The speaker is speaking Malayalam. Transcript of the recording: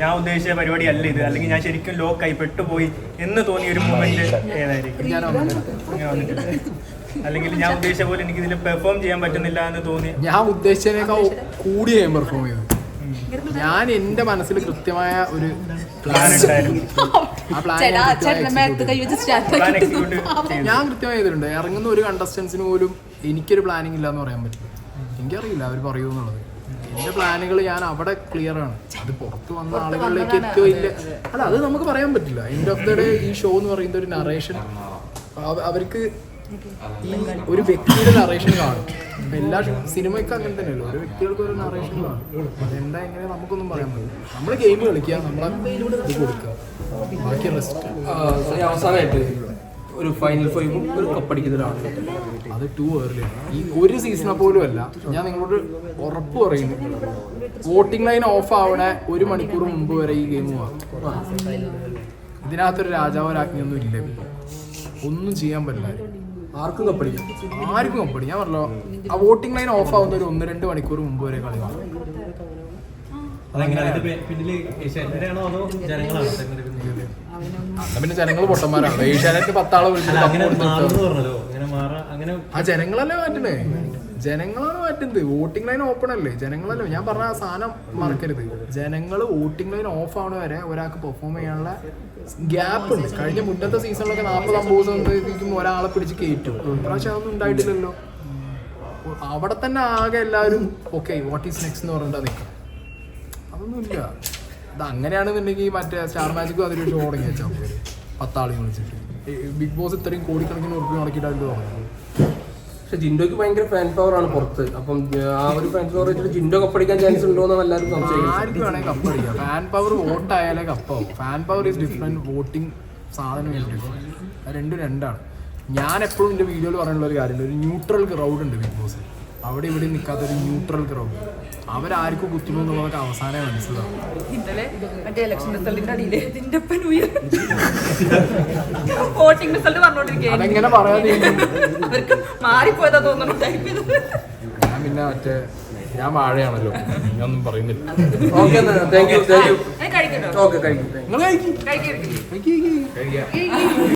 ഞാൻ ഉദ്ദേശിച്ച പരിപാടി അല്ല ഇത്. അല്ലെങ്കിൽ ഞാൻ ശരിക്കും ലോക്കായി പെട്ടുപോയി എന്ന് തോന്നിയ ഒരു മൂമെന്റ് ഏതായിരിക്കും. അല്ലെങ്കിൽ ഞാൻ ഉദ്ദേശിച്ച പോലെ എനിക്ക് ഇതിൽ പെർഫോം ചെയ്യാൻ പറ്റുന്നില്ല എന്ന് തോന്നി. ഞാൻ ഉദ്ദേശിച്ചതിനേക്കാൾ കൂടി ഞാൻ പെർഫോം ചെയ്തു ഞാൻ എന്റെ മനസ്സിൽ കൃത്യമായ ഒരു പ്ലാൻ ഉണ്ടായിരുന്നു. ഞാൻ കൃത്യമായി ചെയ്തിട്ടുണ്ട്. ഇറങ്ങുന്ന ഒരു കണ്ടസ്റ്റൻസിന് പോലും എനിക്കൊരു പ്ലാനിങ് ഇല്ല എന്ന് പറയാൻ പറ്റും എനിക്കറിയില്ല അവർ പറയൂ എന്നുള്ളത് എന്റെ പ്ലാനുകൾ ഞാൻ അവിടെ ക്ലിയർ ആണ്. അത് പുറത്ത് വന്ന ആളുകളിലേക്ക് എത്തിയോ ഇല്ല അല്ല അത് നമുക്ക് പറയാൻ പറ്റില്ല. എൻഡ് ഓഫ് ദ ഡേ ഈ ഷോ എന്ന് പറയുന്ന ഒരു നറേഷൻ അവർക്ക് ഈ ഒരു വ്യക്തിയുടെ നറേഷൻ കാണും. എല്ലാ സിനിമയ്ക്കും അങ്ങനെ തന്നെയല്ലോ? ഒരു വ്യക്തികൾക്ക് ഒരു നറേഷൻ കാണും. അതെന്താ എങ്ങനെ നമുക്കൊന്നും പറയാൻ പറ്റില്ല. നമ്മൾ ഗെയിം കളിക്കുക നമ്മളെ ഇത് കൊടുക്കുക. ബാക്കി റെസ്റ്റ് അവസാനമായിട്ട് ഒരു ഫൈനൽ ഫൈവും ഒരു കപ്പടിക്കുന്ന അത് ടു ഏർലി ഈ ഒരു സീസണെ പോലും അല്ല ഞാൻ നിങ്ങളോട് ഉറപ്പ് പറയുന്നു. വോട്ടിംഗ് ലൈൻ ഓഫ് ആവണ ഒരു മണിക്കൂർ മുമ്പ് വരെ ഈ ഗെയിം മാറും ഇതിനകത്തൊരു രാജാവോ രാജ്ഞിയൊന്നും ഇല്ല. ഒന്നും ചെയ്യാൻ പറ്റില്ല ആർക്കും കപ്പടിക്കും ആർക്കും കപ്പടി ഞാൻ പറഞ്ഞല്ലോ ആ വോട്ടിംഗ് ലൈൻ ഓഫ് ആവുന്ന ഒരു ഒന്ന് രണ്ട് മണിക്കൂർ മുമ്പ് വരെ കളി കാണും. അതെങ്ങനെ അതിന്റെ പേ- പിന്നിൽ ഏഷ്യാനെറ്റാണോ അതോ ജനങ്ങളാണോ? പിന്നെ ജനങ്ങൾ പൊട്ടന്മാരാണ്. ഏഷ്യാനെറ്റ് പത്താളെ വിളിച്ചിട്ട് അങ്ങനെ കപ്പ് കൊടുത്തിട്ട് പറഞ്ഞല്ലോ. അങ്ങനെ മാറാ അങ്ങനെ ആ ജനങ്ങളല്ലേ മാറ്റണേ? ജനങ്ങളാണ് മാറ്റുന്നത് വോട്ടിംഗ് ലൈൻ ഓപ്പൺ അല്ലേ ജനങ്ങളല്ലേ. ഞാൻ പറഞ്ഞ ആ സാധനം മറക്കരുത്. ജനങ്ങൾ വോട്ടിംഗ് ലൈൻ ഓഫ് ആവണ വരെ ഒരാൾക്ക് പെർഫോം ചെയ്യാനുള്ള ഗ്യാപ്പ് ഉണ്ട്. കഴിഞ്ഞ മുന്നത്തെ സീസണിലൊക്കെ നാൽപ്പത് അമ്പത് ദിവസം ഒരാളെ പിടിച്ച് കയറ്റും ഇപ്രാവശ്യം അതൊന്നും ഉണ്ടായിട്ടില്ലല്ലോ. അവിടെ തന്നെ ആകെ എല്ലാവരും ഓക്കെ വാട്ട് ഈസ് നെക്സ്റ്റ് എന്ന് പറഞ്ഞിട്ടാ നിൽക്കുക അതൊന്നുമില്ല. ഇത് അങ്ങനെയാണെന്നുണ്ടെങ്കിൽ മറ്റേ സ്റ്റാർ മാജിക്കും അതിൽ ഷോ തുടങ്ങി വെച്ചാൽ പത്താളി വിളിച്ചിട്ട് ബിഗ് ബോസ് ഇത്രയും കോടിക്കണക്കിന് ഉറപ്പ് നടക്കിയിട്ടാണ് തുടങ്ങുന്നത് പക്ഷെ ജിൻഡോക്ക് ഭയങ്കര ഫാൻ പവർ ആണ് പുറത്ത്. അപ്പം ആ ഒരു ഫാൻ പവർ വെച്ചിട്ട് ജിൻഡോ കപ്പടിക്കാൻ ചാൻസ് ഉണ്ടോ എന്ന് എല്ലാവരും ആർക്ക് വേണമെങ്കിൽ ഫാൻ പവർ വോട്ട് ആയാലേ കപ്പാവും fan power is different voting സാധനം ഡിഫറെന്റ് രണ്ടും രണ്ടാണ്. ഞാൻ എപ്പോഴും എന്റെ വീഡിയോയിൽ പറയാനുള്ള ഒരു കാര്യമില്ല ഒരു ന്യൂട്രൽ ക്രൗഡ് ഉണ്ട് ബിഗ് ബോസ് അവിടെ ഇവിടെ നിൽക്കാത്ത ഒരു ന്യൂട്രൽ ക്രൗഡ് അവരാർക്കും കുത്തുന്നു എന്നുള്ളതൊക്കെ അവസാനം മനസ്സിലാവും. ഇന്നലെ മറ്റേ ഇലക്ഷൻ റിസൾട്ടിന്റെ അടിയിൽ ഇതിന്റെ ഒപ്പം ന്യൂ ഇയർ വോട്ടിംഗ് റിസൾട്ട് പറഞ്ഞോണ്ടിരിക്കുകയാണ് അതെങ്ങനെ പറയാതെ അവർക്ക് മാറിപ്പോയതാ തോന്നുന്നു ടൈപ്പ് ചെയ്തത്. ഞാൻ പിന്നെ മറ്റേ ഞാൻ വാഴയാണല്ലോ. ഞാനൊന്നും പറയുന്നില്ല. Okay thank you thank you കഴിക്കട്ടോ. Okay കഴിക്കും നിങ്ങൾ കഴിക്കും കഴിക്കും. കഴിക്കും.